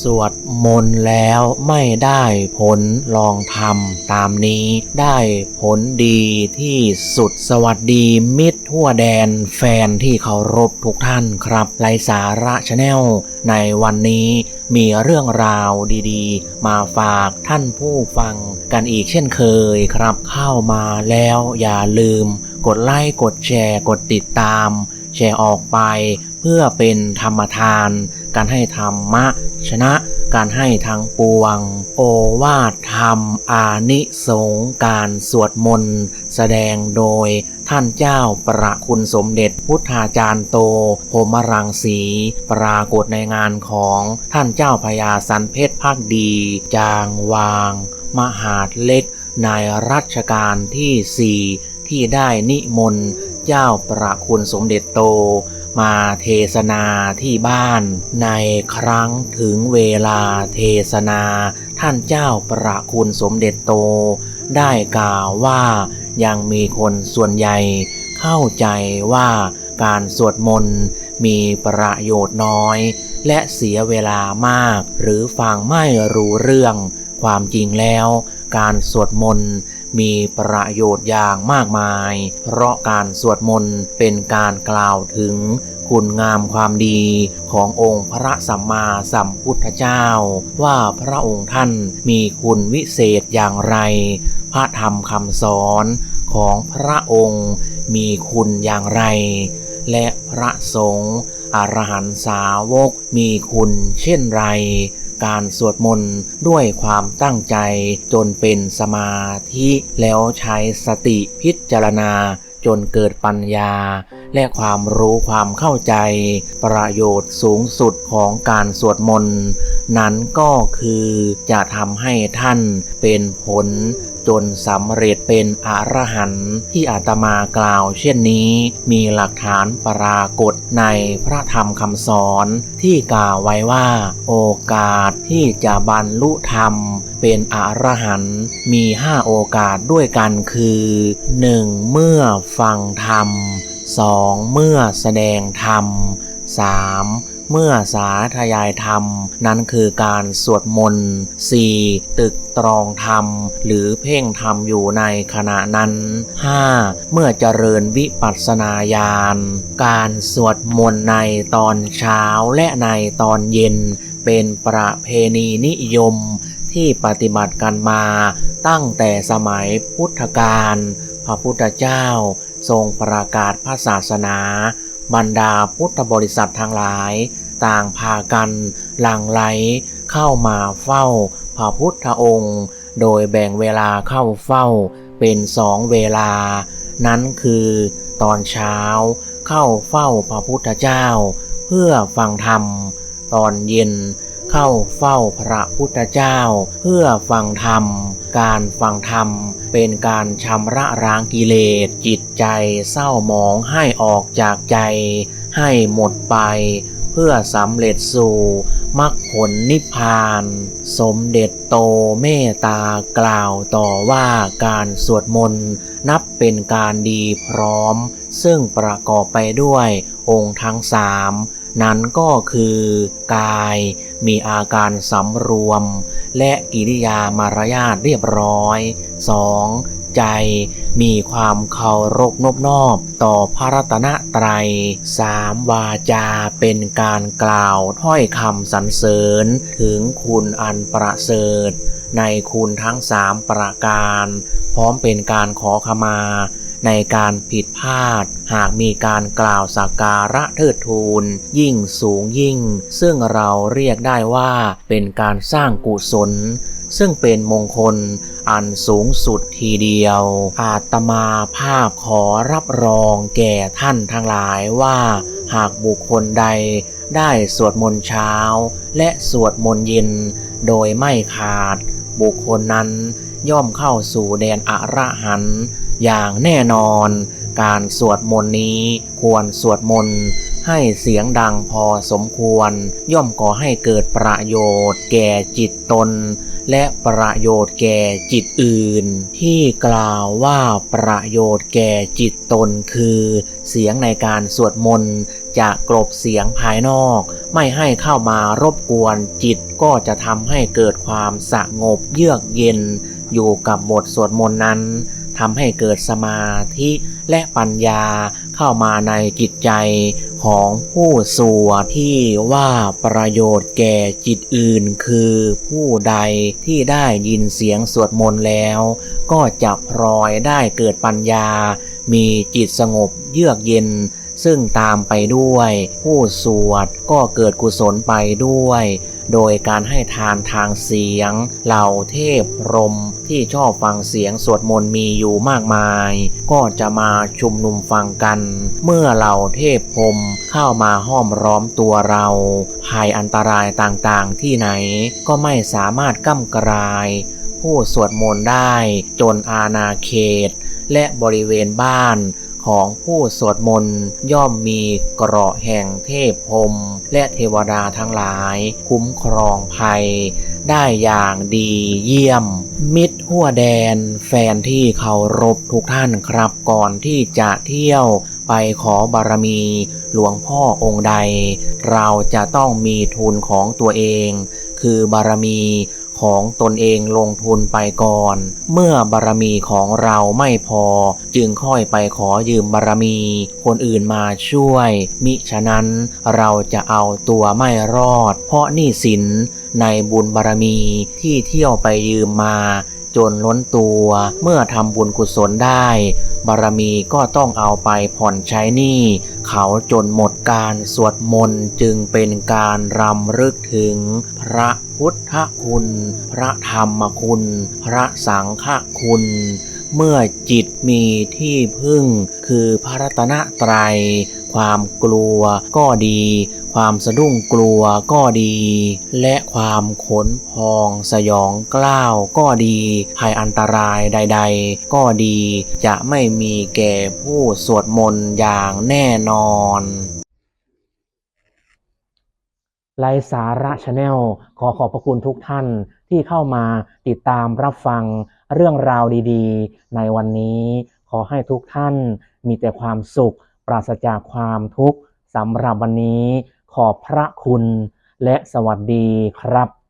สวดมนต์แล้วไม่ได้ผลลองทำตามนี้ ได้ผลดีที่สุดสวัสดีมิตรทั่วแดนแฟนที่เคารพทุกท่านครับไลสาระชาแนลในวันนี้มีเรื่องราวดีๆ มาฝากท่านผู้ฟังกันอีกเช่นเคยครับ เข้ามาแล้วอย่าลืม กดไลค์กดแชร์กดติดตาม แชร์ออกไป พื่อเป็นธรรมทาน การให้ธรรมะ ชนะ การให้ทางปวง โอวาทธรรม อานิสงการสวดมนต์แสดงโดยท่านเจ้าประคุณสมเด็จพุทธาจารย์โตโพมรังสี ปรากฏในงานของท่านเจ้าพญาสันเพชรภาคดี จางวาง มหาดเล็กในรัชกาลที่สี่ที่ได้นิมนต์ เจ้าประคุณสมเด็จโต มาเทศนาที่บ้าน ในครั้งถึงเวลาเทศนา ท่านเจ้าประคุณสมเด็จโต ได้กล่าวว่ายังมีคนส่วนใหญ่เข้าใจว่าการสวดมนต์มีประโยชน์น้อย และเสียเวลามาก หรือฟังไม่รู้เรื่อง ความจริงแล้ว การสวดมนต์ มีประโยชน์อย่างมากมาย เพราะการสวดมนต์เป็นการกล่าวถึงคุณงามความดีขององค์พระสัมมาสัมพุทธเจ้า ว่าพระองค์ท่านมีคุณวิเศษอย่างไร พระธรรมคำสอนของพระองค์มีคุณอย่างไร และพระสงฆ์อรหันตสาวกมีคุณเช่นไร การสวดมนต์ด้วยความตั้งใจจนเป็นสมาธิแล้วใช้สติพิจารณาจนเกิดปัญญา และความรู้ความเข้าใจ ประโยชน์สูงสุดของการสวดมนต์ นั้นก็คือจะทำให้ท่านเป็นผล จนสำเร็จเป็นอรหันต์ที่อาตมากล่าวเช่นนี้ มีหลักฐานปรากฏในพระธรรมคำสอนที่กล่าวไว้ว่า โอกาสที่จะบรรลุธรรมเป็นอรหันต์มีห้าโอกาสด้วยกันคือ 1. เมื่อฟังธรรม 2. เมื่อแสดงธรรม 3. เมื่อสาธยายธรรม นั้นคือการสวดมนต์ 4. ตึกตรองธรรม หรือเพ่งธรรมอยู่ในขณะนั้น 5. เมื่อเจริญวิปัสสนาญาณ การสวดมนต์ในตอนเช้าและในตอนเย็น เป็นประเพณีนิยมที่ปฏิบัติกันมาตั้งแต่สมัยพุทธกาลพระพุทธเจ้าทรงประกาศพระศาสนา บรรดาพุทธบริษัททั้งหลาย ต่างพากันหลั่งไหลเข้ามาเฝ้าพระพุทธองค์ โดยแบ่งเวลาเข้าเฝ้าเป็นสองเวลา นั้นคือตอนเช้าเข้าเฝ้าพระพุทธเจ้า เพื่อฟังธรรม ตอนเย็นเข้าเฝ้าพระพุทธเจ้า เพื่อฟังธรรม การฟังธรรม เป็นการชำระล้างกิเลส จิตใจเศร้าหมองให้ออกจากใจ ให้หมดไป เพื่อสำเร็จสู่มรรคผลนิพพาน สมเด็จโตเมตตากล่าวต่อว่าการสวดมนต์นับเป็นการดีพร้อม ซึ่งประกอบไปด้วยองค์ทั้งสาม นั้นก็คือกายมีอาการสำรวม และกิริยามารยาทเรียบร้อย 2. ใจมีความเคารพนบนอบต่อพระรัตนตรัย 3. วาจาเป็นการกล่าวถ้อยคำสรรเสริญถึงคุณอันประเสริฐในคุณทั้งสามประการ พร้อมเป็นการขอขมา ในการผิดพลาด หากมีการกล่าวสักการะเทิดทูนยิ่งสูงยิ่ง ซึ่งเราเรียกได้ว่าเป็นการสร้างกุศล ซึ่งเป็นมงคลอันสูงสุดทีเดียว อาตมาภาพขอรับรองแก่ท่านทั้งหลายว่า หากบุคคลใดได้สวดมนต์เช้า และสวดมนต์เย็น โดยไม่ขาด บุคคลนั้นย่อมเข้าสู่แดนอระหันต์อย่างแน่นอน การสวดมนต์นี้ควรสวดมนต์ให้เสียงดังพอสมควร ย่อมก่อให้เกิดประโยชน์แก่จิตตน และประโยชน์แก่จิตอื่น ที่กล่าวว่าประโยชน์แก่จิตตนคือ เสียงในการสวดมนต์จะกลบเสียงภายนอก ไม่ให้เข้ามารบกวนจิตก็จะทำให้เกิดความสงบเยือกเย็น อยู่กับบทสวดมนต์นั้น ทำให้เกิดสมาธิและปัญญาเข้ามาในจิตใจของผู้สวดที่ว่าประโยชน์แก่จิตอื่นคือผู้ใดที่ได้ยินเสียงสวดมนต์แล้ว ก็จะพลอยได้เกิดปัญญา มีจิตสงบเยือกเย็น ซึ่งตามไปด้วย ผู้สวดก็เกิดกุศลไปด้วย โดยการให้ทานทางเสียง เหล่าเทพพรมที่ชอบฟังเสียงสวดมนต์มีอยู่มากมาย ก็จะมาชุมนุมฟังกัน เมื่อเหล่าเทพพรมเข้ามาห้อมร้อมตัวเราภัยอันตรายต่างๆที่ไหนก็ไม่สามารถก้ำกราย ผู้สวดมนต์ได้จนอาณาเขต และบริเวณบ้าน ของผู้สวดมนต์ย่อมมีเกราะแห่งเทพพรมและเทวดาทั้งหลาย คุ้มครองภัย ได้อย่างดีเยี่ยม มิตรหัวแดน แฟนที่เคารพทุกท่านครับก่อนที่จะเที่ยวไปขอบารมี หลวงพ่อองค์ใด เราจะต้องมีทุนของตัวเอง คือบารมี ของตนเองลงทุนไปก่อน เมื่อบารมีของเราไม่พอ จึงค่อยไปขอยืมบารมี คนอื่นมาช่วย มิฉะนั้นเราจะเอาตัวไม่รอด เพราะหนี้สินในบุญบารมีที่เที่ยวไปยืมมา จนล้นตัว เมื่อทำบุญกุศลได้ บารมีก็ต้องเอาไปผ่อนใช้หนี้เขาจนหมดการสวดมนต์จึงเป็นการรำลึกถึงพระพุทธคุณ พระธรรมคุณ พระสังฆคุณ เมื่อจิตมีที่พึ่ง คือพระรัตนตรัย ความกลัวก็ดี ความสะดุ้งกลัวก็ดี และความขนพองสยองกล้าวก็ดีภัยอันตรายใด ๆ ก็ดี จะไม่มีแก่ผู้สวดมนต์อย่างแน่นอนไลสาระชาแนลขอขอบพระคุณทุกท่านที่เข้ามาติดตามรับฟัง เรื่องราวดีๆ ในวันนี้ขอให้ทุกท่านมีแต่ความสุข ปราศจากความทุกข์สำหรับวันนี้ ขอบพระคุณและสวัสดีครับ